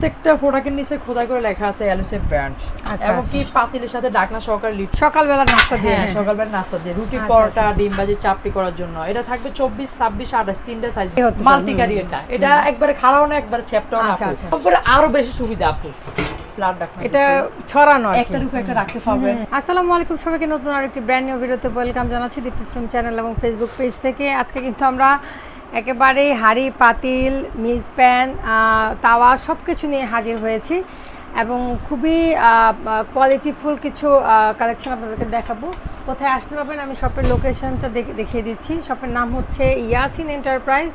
প্রত্যেকটা প্রোডাক্টের নিচে খোদাই করে লেখা আছে ব্র্যান্ড আচ্ছা। এবং কি পাতিলের সাথে ডাকনা সহকারে লিট সকালবেলা নাস্তা দিয়ে হ্যাঁ সকালবেলা নাস্তা দিয়ে। রুটি আচ্ছা, পরোটা ডিম ভাজি চাপড়ি করার জন্য। এটা থাকবে চব্বিশ ছাব্বিশ আঠাশ তিনটা সাইজ মাল্টি ক্যারি এটা এটা একবারে খাড়াও না একবারে চ্যাপটাও না আচ্ছা, আচ্ছা। তারপরে আরও বেশি সুবিধা আপু। এটা ছড়ানো কি। একটার একটা রাখতে পারবেন আসসালামু আলাইকুম সবাইকে নতুন আরেকটি ব্র্যান্ড নিউ ভিডিওতে ওয়েলকাম জানাচ্ছি দীপ্তি স্ট্রিম চ্যানেল এবং ফেসবুক পেজ থেকে। আজকে কিন্তু আমরা একেবারে হাঁড়ি, পাতিল, মিল্ক প্যান তাওয়া সব কিছু নিয়ে হাজির হয়েছি এবং খুবই কোয়ালিটিফুল কিছু কালেকশন আপনাদেরকে দেখাবো। কোথায় আসতে পারবেন? আমি শপের লোকেশনটা দেখিয়ে দিচ্ছি। শপের নাম হচ্ছে ইয়াসিন এন্টারপ্রাইজ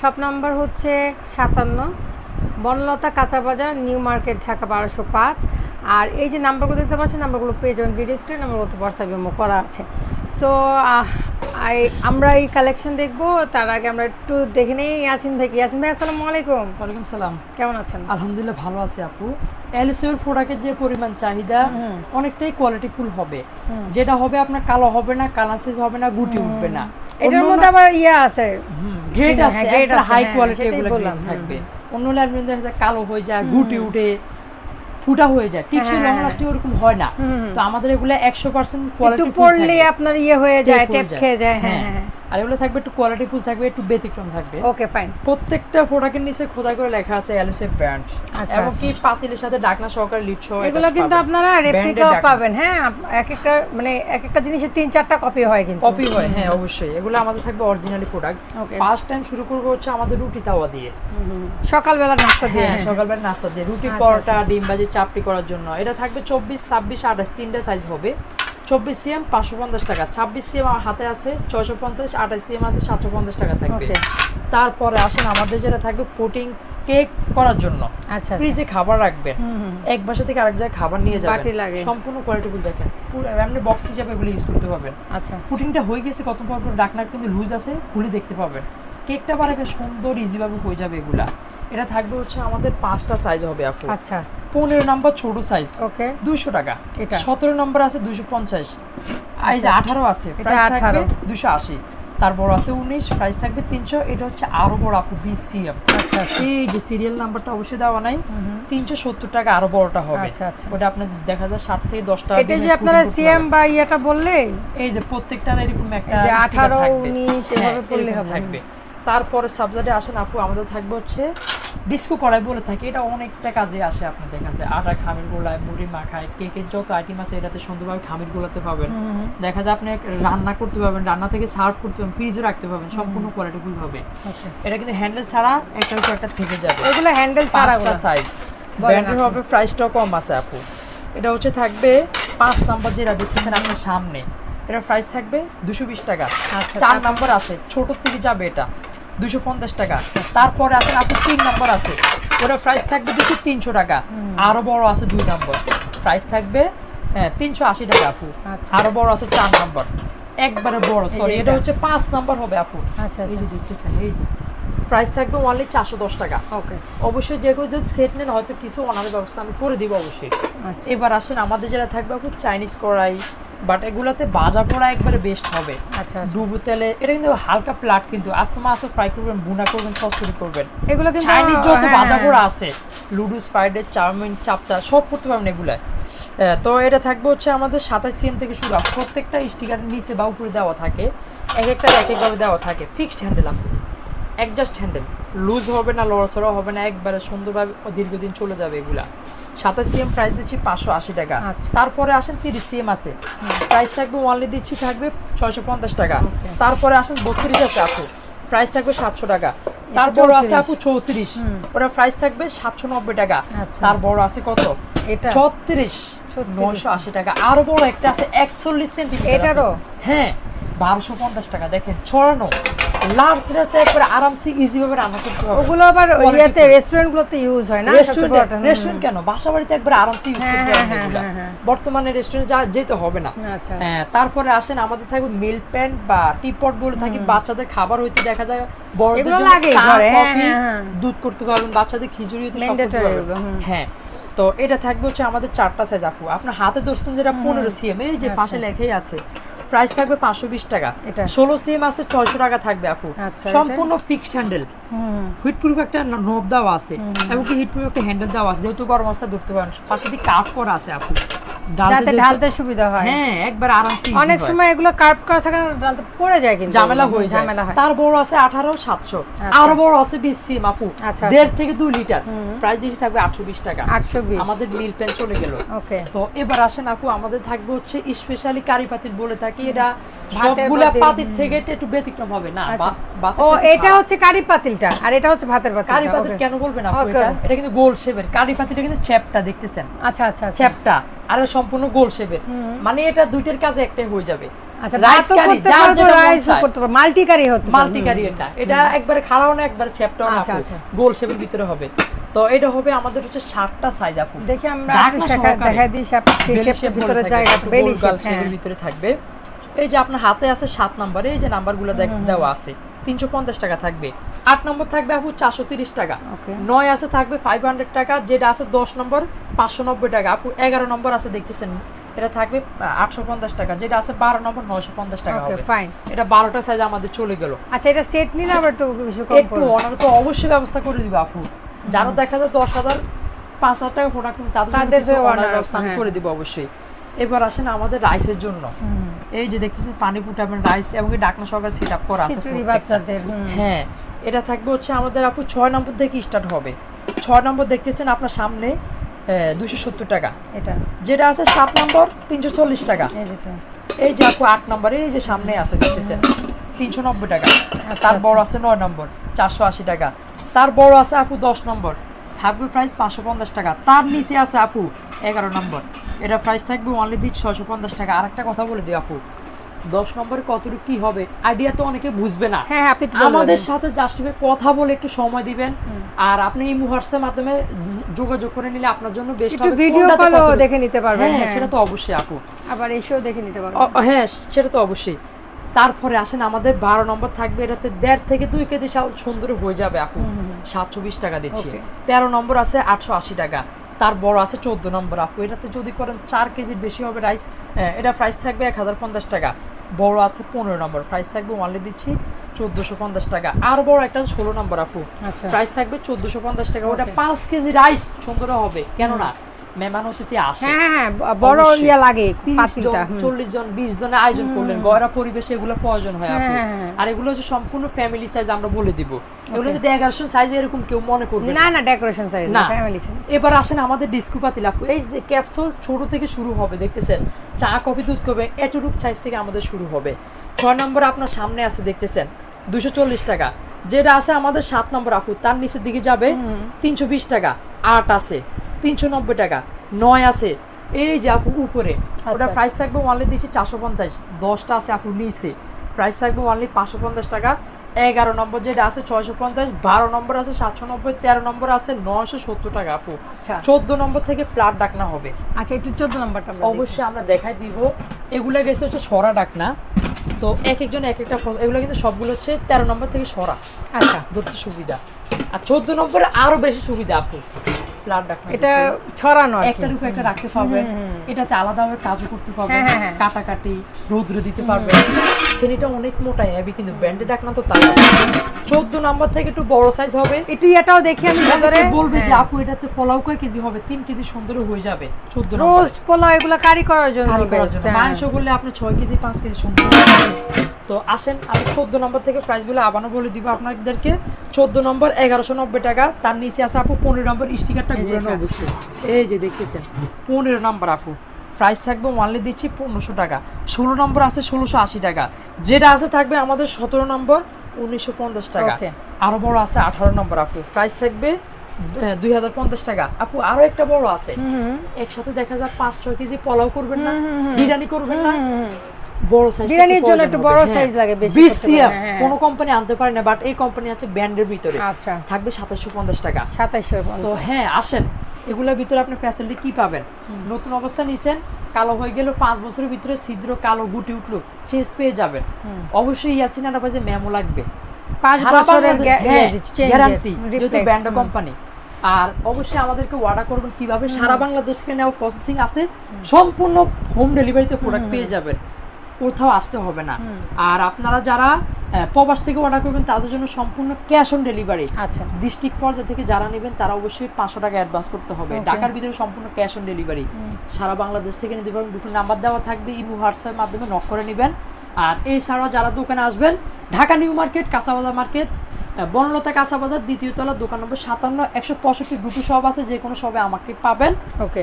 শপ নাম্বার হচ্ছে সাতান্ন বনলতা কাঁচা বাজার নিউ মার্কেট, ঢাকা বারোশো পাঁচ। আর এই যে নাম্বারগুলো দেখতে পাচ্ছেন নাম্বারগুলো পেয়ে যাবেন ভিডিও স্ক্রিন নাম্বারগুলো তো হোয়াটসঅ্যাপ করা আছে। সো আমরা এই কালেকশন দেখব তার আগে আমরা একটু দেখে নিই ইয়াসিন ভাই ইয়াসিন ভাই আসসালামু আলাইকুম। ওয়ালাইকুম সালাম। কেমন আছেন? আলহামদুলিল্লাহ ভালো আছে আপু। এলএসএর প্রোডাক্টের যে পরিমাণ চাহিদা। অনেকটাই কোয়ালিটিফুল হবে। যেটা হবে আপনার কালো হবে না কালাসিস হবে না গুটি উঠবে না। এটার মধ্যে আবার ইয়ে আছে। গ্রেড হ্যাঁ, আছে হাই হ্যাঁ, কোয়ালিটি এগুলো থাকবে। অন্য যায় কালো হয়ে যায় গুটি উঠে। ফুটা হয়ে যায়। টিকসই হ্যাঁ, লং হ্যাঁ, লাস্টিং ওরকম হয় না। তো আমাদের এগুলো একশো পার্সেন্ট কোয়ালিটি পড়লে আপনার ইয়ে হয়ে যায় টেপ খেয়ে যায় হ্যাঁ। হ্যাঁ হ্যাঁ। আর এগুলো থাকবে একটু কোয়ালিটি ফুল থাকবে একটু ব্যতিক্রম থাকবে। ওকে ফাইন প্রত্যেকটা প্রোডাক্টের নিচে খোদাই করে লেখা আছে এলএসএফ ব্র্যান্ড আচ্ছা, এবং কি পাতিলের সাথে ডাকনা সহকারে লিড সহ এগুলো কিন্তু আপনারা রেপ্লিকাও পাবেন হ্যাঁ এক একটা মানে এক একটা জিনিসের তিন চারটা কপি হয় কিন্তু। কপি হয় হ্যাঁ অবশ্যই। এগুলো আমাদের থাকবে অরিজিনালি প্রোডাক্ট. ফার্স্ট টাইম শুরু করব হচ্ছে আমাদের রুটি তাওয়া দিয়ে। সকালবেলা নাস্তা দিয়ে হ্যাঁ সকালবেলা নাস্তা দিয়ে। রুটি আচ্ছা, পরোটা ডিম ভাজি চাপড়ি করার জন্য। এটা থাকবে চব্বিশ ছাব্বিশ আঠাশ তিনটা সাইজ হবে। চব্বিশ সিএম পাঁচশো পঞ্চাশ টাকা ছাব্বিশ সিএম আমার হাতে আছে ছয়শো পঞ্চাশ আঠাশ সিএম আছে সাতশো পঞ্চাশ টাকা থাকবে। তারপরে আসেন আমাদের যেটা থাকবে পুটিং কেক করার জন্য। আচ্ছা আচ্ছা। ফ্রিজে খাবার রাখবেন। এক বাসা থেকে আরেক জায়গায় খাবার নিয়ে যাবেন। লাগে। সম্পূর্ণ কোয়ালিটিফুল দেখেন। এমনি বক্স হিসাবে এগুলো ইউজ করতে পারবেন। আচ্ছা। পুটিংটা হয়ে গেছে কত পর পর ডাকনা কিন্তু লুজ আছে খুলে দেখতে পাবেন। কেকটা বানাবে সুন্দর ইজিভাবে হয়ে যাবে এগুলা। এটা থাকবে হচ্ছে আমাদের পাঁচটা সাইজ হবে আপু। আচ্ছা। পনেরো নাম্বার ছোট সাইজ ওকে। দুইশো টাকা। এটা? সতেরো নম্বর আছে দুইশো পঞ্চাশ। এই যে আঠারো আছে থাকবে দুশো আশি। তারপর আছে উনিশ প্রাইস থাকবে তিনশো। এটা হচ্ছে আরও বড় আপু বিশ সিএম আচ্ছা আচ্ছা। এই যে সিরিয়াল নাম্বারটা অবশ্যই দেওয়া নাই। তিনশো সত্তর টাকা আরও বড়টা হবে। আচ্ছা, আচ্ছা। ওটা আপনার দেখা যায় ষাট থেকে দশটা এটা যে আপনারা সিএম বা ইয়েটা বললে? এই যে প্রত্যেকটা এরকম একটা এই যে sticker 18, থাকবে। 19 হ্যাঁ, এভাবে থাকবে। তারপরে সাবজেক্টে আসেন আপু আমাদের থাকবে হচ্ছে ডিস্কো কড়াই বলে থাকি এটা অনেকটা কাজে আসে আপনার দেখা যায় আটা খামির গোলায় মুড়ি মাখায় কেকের যত আইটেম আছে এটাতে সুন্দরভাবে খামির গোলাতে পাবেন। দেখা যায় আপনি রান্না করতে পারবেন রান্না থেকে সার্ভ করতে পারবেন ফ্রিজে রাখতে পারবেন সম্পূর্ণ কোয়ালিটিফুল হবে। আচ্ছা। এটা কিন্তু হ্যান্ডেল ছাড়া একটা একটা থেকে যাবে। ওগুলো হ্যান্ডেল ছাড়া সাইজ ব্র্যান্ডের। হবে প্রাইসটাও কম আছে আপু। এটা হচ্ছে থাকবে পাঁচ নাম্বার যেটা দেখতেছেন আপনার সামনে। এটা প্রাইস থাকবে দুশো বিশ টাকা। আচ্ছা, চার? নাম্বার আছে ছোট থেকে যাবে এটা। দুশো পঞ্চাশ টাকা। তারপরে আছে আপু তিন নাম্বার আছে। ওটা প্রাইস থাকবে দুশো তিনশো টাকা। আরও বড় আছে দুই নাম্বার। প্রাইস থাকবে হ্যাঁ তিনশো আশি টাকা আপু। আচ্ছা। আরও বড় আছে চার নাম্বার। একবারে বড় সরি এটা। হচ্ছে পাঁচ নাম্বার হবে আপু। আচ্ছা এই আচ্ছা। যে দেখতেছেন এই যে। প্রাইস থাকবে অনলি চারশো দশ টাকা। ওকে অবশ্যই যে কেউ যদি সেট নেন হয়তো কিছু অনার ব্যবস্থা আমি করে দিব অবশ্যই। আচ্ছা। এবার আসেন আমাদের যেটা থাকবে খুব চাইনিজ কড়াই বাট এগুলাতে ভাজা পোড়া একবারে বেস্ট হবে। আচ্ছা আচ্ছা। ডুবু তেলে এটা কিন্তু হালকা প্লাট কিন্তু আস্তে মাসও ফ্রাই করবেন বুনা করবেন সসরি করবেন। এগুলো কিন্তু চাইনিজ যত হ্যাঁ, ভাজা হ্যাঁ। পোড়া আছে লুডুস ফ্রাইড রাইস চাউমিন চাপটা সব করতে পারবেন এগুলায় আহ, তো এটা থাকবে হচ্ছে আমাদের সাতাশ সিএম থেকে শুরু হয়। প্রত্যেকটা স্টিকার নিচে বা উপরে দেওয়া থাকে। এক একটা এক একভাবে দেওয়া থাকে। ফিক্সড হ্যান্ডেল আপনি। অ্যাডজাস্ট হ্যান্ডেল লুজ হবে না লড়াচড়া হবে না একবারে সুন্দরভাবে দীর্ঘদিন চলে যাবে এগুলা। সাতাশ সিএম প্রাইস দিচ্ছি পাঁচশো আশি টাকা। আচ্ছা। তারপরে আসেন তিরিশ সিএম আছে। প্রাইস থাকবে ওয়ানলি দিচ্ছি থাকবে ছয়শো পঞ্চাশ টাকা। তারপরে আসেন বত্রিশ আছে আপু। প্রাইস থাকবে সাতশো টাকা। তারপর আছে আপু চৌত্রিশ। ওটা প্রাইস থাকবে সাতশো নব্বই টাকা। আচ্ছা। তার বড় আছে কত? এটা? ছত্রিশ। 36 নয়শো আশি টাকা। আরও বড় একটা আছে একচল্লিশ সেন্টিমিটার এটারও? হ্যাঁ। বারোশো পঞ্চাশ টাকা। দেখেন ছড়ানো। একবার আরামসে ইজি ভাবে রান্না করতে ওগুলো আবার ইয়েতে full। রেস্টুরেন্ট গুলোতে ইউজ হয় না? রেস্টুরেন্ট রেস্টুরেন্ট কেন? বাসা বাড়িতে একবার আরামসে ইউজ করতে হ্যাঁ, হ্যাঁ। হ্যাঁ। বর্তমানে রেস্টুরেন্টে যা যেতে হবে না। আচ্ছা। তারপরে আসেন আমাদের থাকবে মিল্ক প্যান বা টিপট বলে থাকি বাচ্চাদের খাবার হইতে দেখা যায় বড়দের জন্য। দুধ করতে পারবেন বাচ্চাদের খিচুড়ি হইতে সব করতে পারবেন। হ্যাঁ তো এটা থাকবে হচ্ছে আমাদের চারটা সাইজ আপু। আপনার হাতে ধরছেন যেটা পনেরো সিএম এই যে আচ্ছা। পাশে লেখাই আছে। প্রাইস থাকবে পাঁচশো বিশ টাকা। এটা? ষোলো সিএম আছে ছয়শো টাকা থাকবে আপু। আচ্ছা, সম্পূর্ণ ফিক্সড হ্যান্ডেল হুইট হিটপ্রুফ একটা নব দেওয়া আছে এবং হিট প্রুফ একটা হ্যান্ডেল দেওয়া আছে যেহেতু গরম অবস্থা ধরতে পারেন পাশে দিয়ে কাপ করা আছে আপু। যাতে ঢালতে সুবিধা হয়। হ্যাঁ একবার আরামসে অনেক সময় এগুলো কার্ভ করা থাকে পড়ে যায় কিন্তু ঝামেলা হয়ে যায়। ঝামেলা হয়। তার বড় আছে আচ্ছা। বড় আছে বিশ সিম আপু। আচ্ছা, দেড় থেকে দুই লিটার। প্রাইস দিয়েছি থাকবে আটশো বিশ টাকা। আটশো বিশ আমাদের মিল চলে গেল। ওকে। তো এবার আসেন আপু আমাদের থাকবে হচ্ছে স্পেশালি কারি পাতিল বলে থাকি। এটা সবগুলা পাতিল। থেকে একটু ব্যতিক্রম হবে। না আচ্ছা। ও এটা হচ্ছে কারি পাতিলটা আর এটা হচ্ছে ভাতের পাতিল কারি পাতিল কেন বলবেন আপু এটা? এটা কিন্তু গোল শেপের কারি পাতিলটা কিন্তু চ্যাপটা দেখতেছেন? আচ্ছা আচ্ছা আচ্ছা। চ্যাপটা আর সম্পূর্ণ গোল শেপের। মানে এটা দুইটার কাজে একটাই হয়ে যাবে। আচ্ছা রাইস রাইস কারি যার যেটা করতে পারব মাল্টি কারি হতে মাল্টি কারি এটা। এটা একবারে খাড়াও না একবারে চ্যাপটাও না আচ্ছা। আচ্ছা। গোল শেপের ভিতরে হবে। তো এটা হবে আমাদের হচ্ছে সাইজ আপু। দেখি আমরা। দেখাই দিই শেপের ভিতরে জায়গা বেলি হ্যাঁ। ভিতরে থাকবে। এই যে আপনার হাতে আছে সাত নাম্বার এই যে নাম্বারগুলো দেখ- দেওয়া আছে। তিনশো পঞ্চাশ টাকা থাকবে। আট নম্বর থাকবে আপু চারশো তিরিশ টাকা। নয় আছে থাকবে ফাইভ হান্ড্রেড টাকা যেটা আছে দশ নম্বর পাঁচশো নব্বই টাকা। আপু এগারো নম্বর আছে দেখতেছেন এটা থাকবে আটশো পঞ্চাশ টাকা যেটা আছে বারো নম্বর নয়শো পঞ্চাশ টাকা হবে। ফাইন এটা বারোটা সাইজ আমাদের চলে গেল। আচ্ছা এটা সেট নিলে আবার একটু একটু। ওনারা তো অবশ্যই ব্যবস্থা করে দিবে আপু। যারা দেখা যায় দশ হাজার পাঁচ হাজার টাকা প্রোডাক্ট তাদের জন্য তাদের কিছু যে অনার ব্যবস্থা হ্যাঁ। করে দিব অবশ্যই। এবার আসেন আমাদের রাইসের জন্য। এই যে দেখতেছেন পানি ফুটাবেন রাইস এবং কি ডাকনা সহকারে সেট আপ করা আছে বাচ্চাদের হ্যাঁ এটা থাকবে হচ্ছে আমাদের আপু ছয় নম্বর থেকে স্টার্ট হবে। ছয় নম্বর দেখতেছেন আপনার সামনে দুশো সত্তর টাকা। এটা। যেটা আছে সাত নম্বর তিনশো চল্লিশ টাকা। এই এই যে আপু আট নম্বর এই যে সামনে আছে দেখতেছেন তিনশো নব্বই টাকা। আচ্ছা, তার বড় আছে নয় নম্বর চারশো আশি টাকা। তার বড় আছে আপু দশ নম্বর থাকবে প্রাইস পাঁচশো পঞ্চাশ টাকা। তার নিচে আছে আপু এগারো নম্বর। এটা প্রাইস থাকবে অনলি দিচ্ছি ছয়শো পঞ্চাশ টাকা। আর একটা কথা বলে দিই আপু দশ নম্বরে কতটুকু কি হবে আইডিয়া তো অনেকে বুঝবে না। হ্যাঁ হ্যাঁ, আপনি আমাদের সাথে জাস্ট কথা বলে একটু সময় দিবেন। আর আপনি এই হোয়াটসঅ্যাপ মাধ্যমে যোগাযোগ করে নিলে আপনার জন্য বেশ একটু ভিডিও কলও দেখে নিতে পারবেন হ্যাঁ হ্যাঁ। সেটা তো অবশ্যই আপু। আবার এসেও দেখে নিতে পারবেন। হ্যাঁ সেটা তো অবশ্যই। তারপরে আসেন আমাদের বারো নম্বর থাকবে এটাতে দেড় থেকে দুই কেজি সুন্দর হয়ে যাবে আপু। সাতশো বিশ টাকা দিচ্ছি। তেরো নম্বর আছে আটশো আশি টাকা। তার বড় আছে চোদ্দ নম্বর আপু। এটাতে যদি করেন চার কেজির বেশি হবে রাইস এটা প্রাইস থাকবে এক হাজার পঞ্চাশ টাকা। বড় আছে পনেরো নম্বর প্রাইস থাকবে ওয়ানলি দিচ্ছি চোদ্দোশো পঞ্চাশ টাকা। আর বড় একটা ষোলো নম্বর আপু। আচ্ছা। প্রাইস থাকবে চোদ্দোশো পঞ্চাশ টাকা। ওটা পাঁচ কেজি রাইস সুন্দর হবে। কেননা মেহমান অতিথি আসে। হ্যাঁ হ্যাঁ বড় ইয়া লাগে পাতিলটা জন হুম। চল্লিশ জন বিশ জনের আয়োজন করলেন। গয়রা পরিবেশে এগুলো প্রয়োজন হয় আপু। হ্যাঁ। আর এগুলো হচ্ছে সম্পূর্ণ ফ্যামিলি সাইজ আমরা বলে দিব। এগুলো যদি এগারোশো সাইজ এরকম কেউ মনে করবে না না। ডেকোরেশন সাইজ না। ফ্যামিলি সাইজ এবার আসেন আমাদের ডিস্কো পাতিল আপু। এই যে ক্যাপসুল ছোট থেকে শুরু হবে দেখতেছেন? চা কফি দুধ কফি এতটুক সাইজ থেকে আমাদের শুরু হবে। ছয় নম্বর আপনার সামনে আছে দেখতেছেন? দুশো চল্লিশ টাকা। যেটা আছে আমাদের সাত নম্বর আপু তার নিচের দিকে যাবে তিনশো বিশ টাকা। আট আছে। তিনশো নব্বই টাকা। নয় আছে। এই যে আপু উপরে ওটা আচ্ছা। প্রাইস থাকবে অনলি দিচ্ছি চারশো পঞ্চাশ। দশটা আছে আপু নিচে। প্রাইস থাকবে অনলি পাঁচশো পঞ্চাশ টাকা। এগারো নম্বর যেটা আছে ছয়শো পঞ্চাশ বারো নম্বর আছে সাতশো নব্বই তেরো নম্বর আছে নয়শো সত্তর টাকা আপু। আচ্ছা। চোদ্দ নম্বর থেকে প্লাট ডাকনা হবে। আচ্ছা একটু চোদ্দ নম্বরটা অবশ্যই আমরা দেখাই দিব। এগুলো গেছে হচ্ছে সরা ডাকনা। তো এক একজন এক একটা এগুলো কিন্তু সবগুলো হচ্ছে তেরো নম্বর থেকে সরা। আচ্ছা। ধরতে সুবিধা। আর চোদ্দ নম্বরে আরও বেশি সুবিধা আপু। প্লাট ডাকনা এটা ছড়ানো আর কি। একটা রাখতে পারবেন। এটাতে আলাদাভাবে কাজও করতে পারবেন হ্যাঁ, হ্যাঁ, হ্যাঁ। কাটাকাটি রৌদ্র দিতে পারবেন ছেলেটা অনেক মোটা হেভি কিন্তু ব্যান্ডে ডাকনা তো তাই চোদ্দ নম্বর থেকে একটু বড় সাইজ হবে। একটু এটাও দেখি আমি ভিতরে বলবে যে। আপু এটাতে পোলাও কয় কেজি হবে? তিন কেজি সুন্দর হয়ে যাবে। চোদ্দ রোস্ট পোলাও এগুলো কারি করার জন্য কারি করার জন্য। মাংস করলে আপনি ছয় কেজি পাঁচ কেজি সুন্দর তো আসেন আমি চোদ্দ নম্বর থেকে প্রাইসগুলো আবারও বলে দিব আপনাদেরকে। চোদ্দ নম্বর এগারোশো নব্বই টাকা। তার নিচে আছে আপু পনেরো নম্বর স্টিকারটা এই যে ঘুরানো অবশ্যই। এই যে দেখতেছেন পনেরো নম্বর আপু। প্রাইস থাকবে ওয়ানলি দিচ্ছি পনেরোশো টাকা। ষোলো নম্বর আছে ষোলোশো আশি টাকা। যেটা আছে থাকবে আমাদের সতেরো নম্বর উনিশশো পঞ্চাশ টাকা। Okay. আরও বড় আছে আঠারো নম্বর আপু। প্রাইস থাকবে দুই হাজার পঞ্চাশ টাকা। আপু আরও একটা বড় আছে। একসাথে দেখা যায় পাঁচ ছয় কেজি পোলাও করবেন না। বিরিয়ানি করবেন না। বড় সাইজ বিরিয়ানির জন্য একটু বড় size লাগে, বেশি হ্যাঁ। কোন কোম্পানি আনতে পারে না বাট এই কোম্পানি আছে ব্র্যান্ডের ভিতরে। আচ্ছা। থাকবে সাতাশশো পঞ্চাশ টাকা। সাতাইশশো তো হ্যাঁ আসেন। এগুলোর ভিতরে আপনি ফ্যাসিলিটি কি পাবেন? নতুন অবস্থা নিছেন কালো হয়ে গেল পাঁচ বছরের ভিতরে ছিদ্র কালো গুটি উঠল চেঞ্জ পেয়ে যাবেন। অবশ্যই ইয়াসিন আনাবাজে মেমো লাগবে। পাঁচ বছরের হ্যাঁ, গ্যারান্টি যেহেতু ব্র্যান্ড কোম্পানি আর অবশ্যই আমাদেরকে অর্ডার করবেন কীভাবে? সারা বাংলাদেশকে নেওয়া প্রসেসিং আছে সম্পূর্ণ হোম ডেলিভারিতে প্রোডাক্ট পেয়ে যাবেন। কোথাও আসতে হবে না। আর আপনারা যারা প্রবাস থেকে অর্ডার করবেন তাদের জন্য সম্পূর্ণ ক্যাশ অন ডেলিভারি আচ্ছা। ডিস্ট্রিক্ট পর্যায়ে থেকে যারা নেবেন তারা অবশ্যই পাঁচশো টাকা অ্যাডভান্স করতে হবে। ঢাকার ভিতরে সম্পূর্ণ ক্যাশ অন ডেলিভারি সারা বাংলাদেশ থেকে নিতে পারবেন। দুটো নাম্বার দেওয়া থাকবে ইমো হোয়াটসঅ্যাপের মাধ্যমে নক করে নেবেন। আর এছাড়াও যারা দোকানে আসবেন ঢাকা নিউ মার্কেট কাঁচাবাজার মার্কেট বনলতা কাঁচাবাজার দ্বিতীয় তলা দোকান নম্বর সাতান্ন একশো পঁয়ষট্টি দুটো সব আছে যে কোনো সবে আমাকে পাবেন। ওকে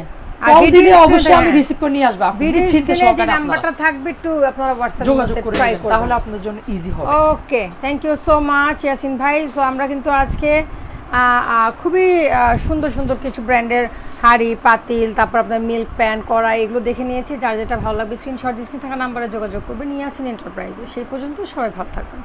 কল দিলে অবশ্যই আমি রিসিভ করে নিয়ে আসব। আপনি যে সহকারে নাম্বারটা থাকবে একটু আপনারা হোয়াটসঅ্যাপে যোগাযোগ করে তাহলে আপনাদের জন্য ইজি হবে। Okay thank you so much Yasin ভাই। সো আমরা কিন্তু আজকে খুবই সুন্দর সুন্দর কিছু ব্র্যান্ডের হাড়ি পাতিল তারপর আপনার মিল্ক প্যান কড়াই এগুলো দেখে নিয়েছি। যার যেটা ভালো লাগবে স্ক্রিনশট স্ক্রিন থাকা নাম্বারে যোগাযোগ করবেন ইয়াসিন এন্টারপ্রাইজে সেই পর্যন্ত সবাই ভালো থাকবেন।